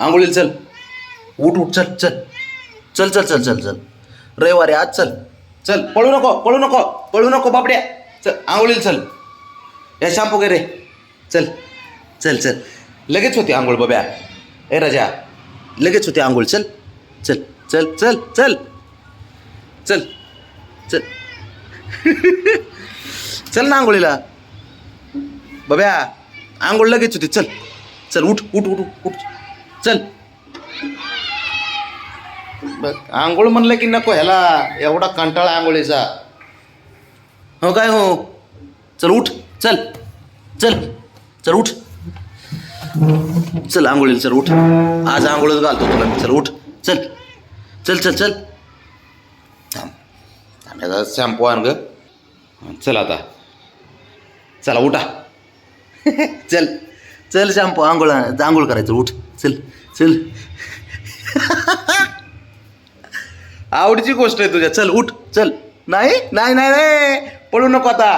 आंघोळीला चल. उठ उठ चल चल. चल चल चल चल चल. रविवारी आज चल. चल पळू नको पळू नको पळू नको बापड्या. चल आंघोळीला चल. या शॅम्पू वगैरे चल चल चल. लगेच होती आंघोळ बाब्या. ए राजा. लगेच होती आंघोळ. चल चल चल चल चल. चल चल. चल ना आंघोळीला. बाब्या आंघोळ लगेच होती. चल चल उठ उठ उठ उठ. चल. बघ आंघोळ म्हणलं की नको ह्याला एवढा कंटाळा आंघोळीचा. हो काय हो? चल उठ चल चल चल उठ. चल आंघोळीला चल उठ. आज आंघोळच घालतो तुला मी. चल उठ चल चल चल चल. थांब थांब याचा शॅम्पू आण ग. चल आता. चला उठा. चल चल शॅम्पू आंघोळ आंघोळ करायचं उठ. चल चल. आवडीची गोष्ट आहे तुझ्या. चल उठ चल. नाही नाही नाही नाही. पळू नको आता.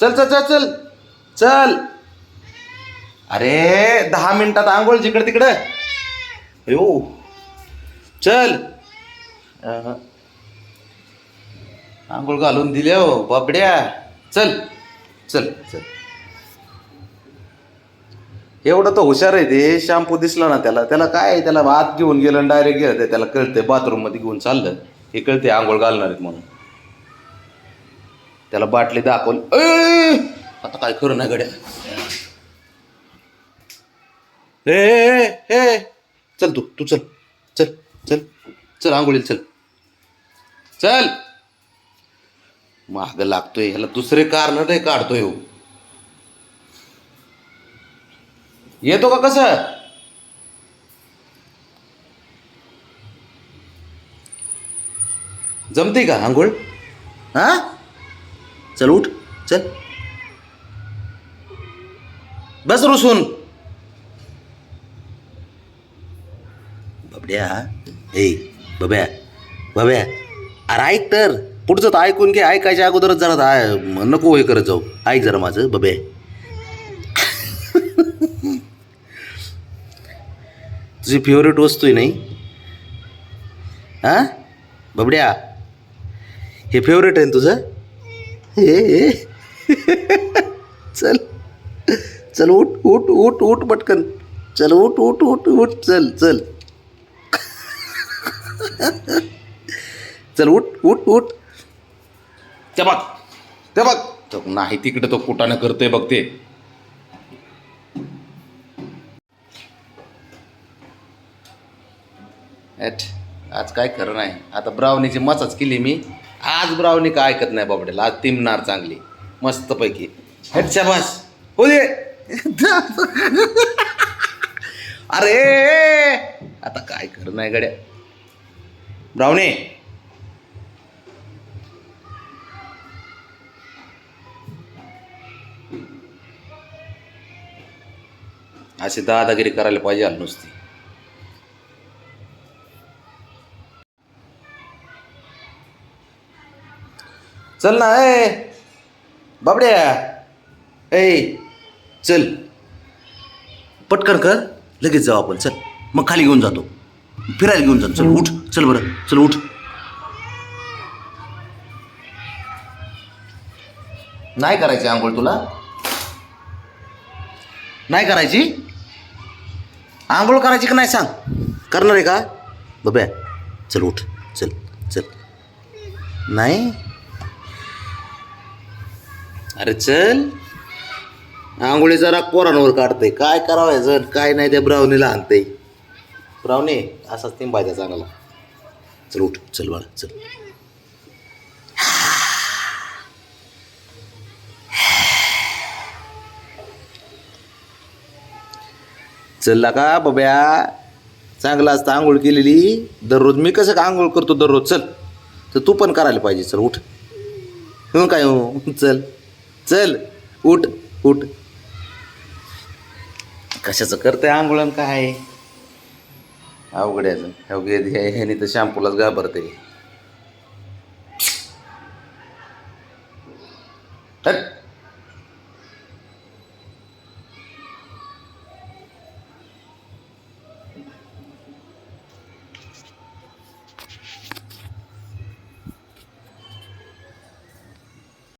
चल चल चल चल. चल. अरे दहा मिनिटात आंघोळ जिकडे तिकडं. अयो. चल. आंघोळ घालून दिल्या हो बाबड्या. चल चल चल. एवढं तर हुशार आहे ते. शॅम्पू दिसला ना त्याला. त्याला काय आहे, त्याला आत घेऊन गेलं डायरेक्ट गेलं. ते त्याला कळतंय. बाथरूममध्ये घेऊन चाललं. हे कळते आंघोळ घालणार आहेत म्हणून. त्याला बाटली दाखवली आता काय करू ना गड्या? ए, हे चल तू तू चल. चल चल. चल आंघोळीला चल. चल. माग लागतोय. ह्याला दुसरे कारण नाही काढतोय हो. येतो का कसं? जमते का आंघोळ? हा? चल उठ चल. बस रुसून. बबड्या हे बब्या बब्या अरे ऐक तर पुढचं तर ऐकून घे ऐकायच्या अगोदरच जरा नको हे करत जाऊ. ऐक जरा माझं बब्या तुझी फेवरेट वस्तू आहे नाही? हां? बबड्या हे फेवरेट आहे ना तुझं? हे. चल चल उठ उठ उठ उठ पटकन. चल उठ उठ उठ उठ चल चल. चल उठ उठ उठ. ते बघ ते बघ. तो नाही तिकडे तो कुटाने करतोय बघ ते. एट आज काय खरं नाही. आता ब्राउनीची मसाज केली मी. आज ब्रावणी काय ऐकत नाही बाबड्याला. आज तिमणार चांगली. मस्तपैकी. हेट शाबास. हो दे. अरे आता काय खरं नाही गड्या. ब्राउनी अशी दादागिरी करायला पाहिजे आली नुसती. चल ना ए बाबड्या. ए चल. पटकन कर लगेच जाऊ आपण चल. मग खाली घेऊन जातो. फिरायला घेऊन जातो चल उठ. चल बरं चल उठ. नाही करायची आंघोळ तुला? नाही करायची? आंघोळ करायची का नाही सांग? करणार आहे का? बब्या चल उठ. चल चल. नाही? अरे चल. आंघोळी जरा पोरांवर काढते काय करावं जर काय नाही त्या ब्राउनीला आणते ब्राउनी असाच तिंबायचा चांगला चल उठ. चल बाळा चल. चलला का बब्या? चांगला असतं आंघोळ केलेली. दररोज मी कसं का आंघोळ करतो दररोज? चल. तर तू पण करायला पाहिजे चल उठ. हो काय हो? चल. चल उठ उठ. कशाचं करते आंघोळण काय? अवघड्याचं अवघ्या ह्याने तर शॅम्पूलाच घाबरते. हट.